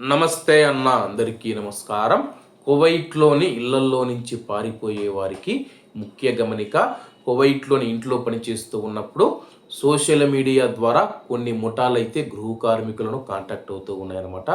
నమస్తే అన్న అందరికీ నమస్కారం. కువైట్లోని ఇళ్ళల్లో నుంచి పారిపోయే వారికి ముఖ్య గమనిక కువైట్లోని ఇంట్లో పనిచేస్తూ ఉన్నప్పుడు సోషల్ మీడియా ద్వారా కొన్ని ముఠాలైతే గృహ కార్మికులను కాంటాక్ట్ అవుతూ ఉన్నాయన్నమాట.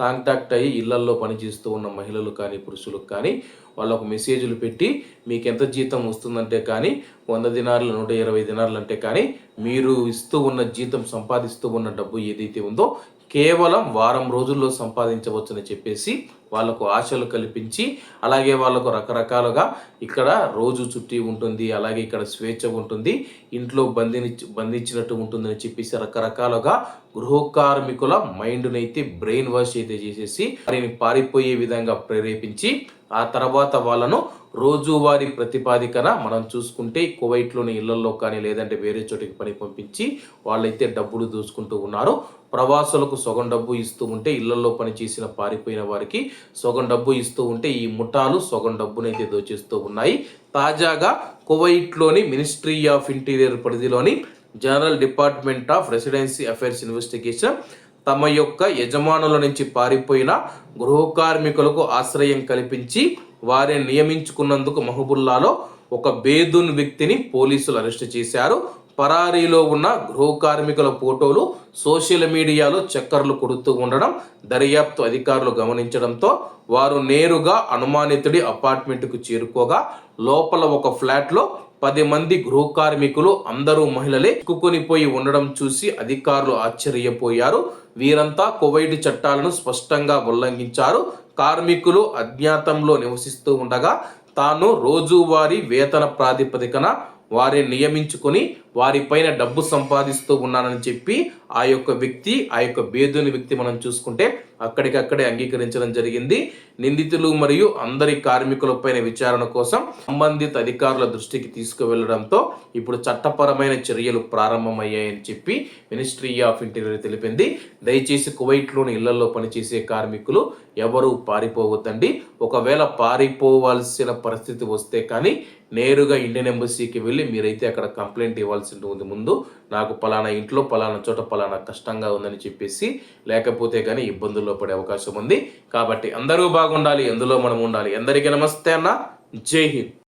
కాంటాక్ట్ అయ్యి ఇళ్ళల్లో పనిచేస్తూ ఉన్న మహిళలు కానీ పురుషులకు కానీ వాళ్ళకు మెసేజ్లు పెట్టి మీకు ఎంత జీతం వస్తుందంటే కానీ వంద దినారులు నూట ఇరవై దినారులు అంటే కానీ మీరు ఇస్తూ ఉన్న జీతం సంపాదిస్తూ ఉన్న డబ్బు ఏదైతే ఉందో కేవలం వారం రోజుల్లో సంపాదించవచ్చని చెప్పేసి వాళ్ళకు ఆశలు కల్పించి అలాగే వాళ్ళకు రకరకాలుగా ఇక్కడ రోజు చుట్టి ఉంటుంది అలాగే ఇక్కడ స్వేచ్ఛ ఉంటుంది ఇంట్లో బంధిని బంధించినట్టు ఉంటుందని చెప్పేసి రకరకాలుగా గృహ కార్మికుల మైండ్ని అయితే బ్రెయిన్ వాష్ అయితే చేసేసి వారిని పారిపోయే విధంగా ప్రేరేపించి ఆ తర్వాత వాళ్ళను రోజువారీ ప్రతిపాదికన మనం చూసుకుంటే కువైట్లోని ఇళ్ళలో కానీ లేదంటే వేరే చోటికి పని పంపించి వాళ్ళైతే డబ్బులు దూసుకుంటూ ఉన్నారు. ప్రవాసులకు సగం డబ్బు ఇస్తూ ఉంటే ఇళ్ళలో పని చేసిన పారిపోయిన వారికి సగం డబ్బు ఇస్తూ ఉంటే ఈ ముఠాలు సగం డబ్బునైతే దోచేస్తూ ఉన్నాయి. తాజాగా కువైట్లోని మినిస్ట్రీ ఆఫ్ ఇంటీరియర్ పరిధిలోని general department of residency affairs investigation తమ యొక్క యజమానుల నుంచి పారిపోయిన గృహ కార్మికులకు ఆశ్రయం కల్పించి వారిని నియమించుకున్నందుకు మహబుల్లాలో ఒక బేదున్ వ్యక్తిని పోలీసులు అరెస్ట్ చేశారు. పరారీలో ఉన్న గృహ కార్మికుల ఫోటోలు సోషల్ మీడియాలో చక్కర్లు కొడుతూ ఉండడం దర్యాప్తు అధికారులు గమనించడంతో వారు నేరుగా అనుమానితుడి అపార్ట్మెంట్కు చేరుకోగా లోపల ఒక ఫ్లాట్లో పది మంది గృహ కార్మికులు అందరూ మహిళలే చిక్కుకొనిపోయి ఉండడం చూసి అధికారులు ఆశ్చర్యపోయారు. వీరంతా కువైట్ చట్టాలను స్పష్టంగా ఉల్లంఘించారు. కార్మికులు అజ్ఞాతంలో నివసిస్తూ ఉండగా తాను రోజువారీ వేతన ప్రాతిపదికన వారిని నియమించుకొని వారిపైన డబ్బు సంపాదిస్తూ ఉన్నానని చెప్పి ఆ యొక్క వ్యక్తి ఆ యొక్క బేదుని వ్యక్తి మనం చూసుకుంటే అక్కడికక్కడే అంగీకరించడం జరిగింది. నిందితులు మరియు అందరి కార్మికులపైన విచారణ కోసం సంబంధిత అధికారుల దృష్టికి తీసుకువెళ్ళడంతో ఇప్పుడు చట్టపరమైన చర్యలు ప్రారంభమయ్యాయని చెప్పి మినిస్ట్రీ ఆఫ్ ఇంటీరియర్ తెలిపింది. దయచేసి కువైట్లోని ఇళ్ళలో పనిచేసే కార్మికులు ఎవరు పారిపోవద్దండి. ఒకవేళ పారిపోవాల్సిన పరిస్థితి వస్తే కానీ నేరుగా ఇండియన్ ఎంబసీకి వెళ్ళి మీరైతే అక్కడ కంప్లైంట్ ఇవ్వాల్సి ఉంది. ముందు నాకు పలానా ఇంట్లో పలానా చోట పలానా కష్టంగా ఉందని చెప్పేసి లేకపోతే కానీ ఇబ్బందుల్లో పడే అవకాశం ఉంది. కాబట్టి అందరూ బాగుండాలి ఎందులో మనం ఉండాలి. అందరికీ నమస్తే అన్న. జై హింద్.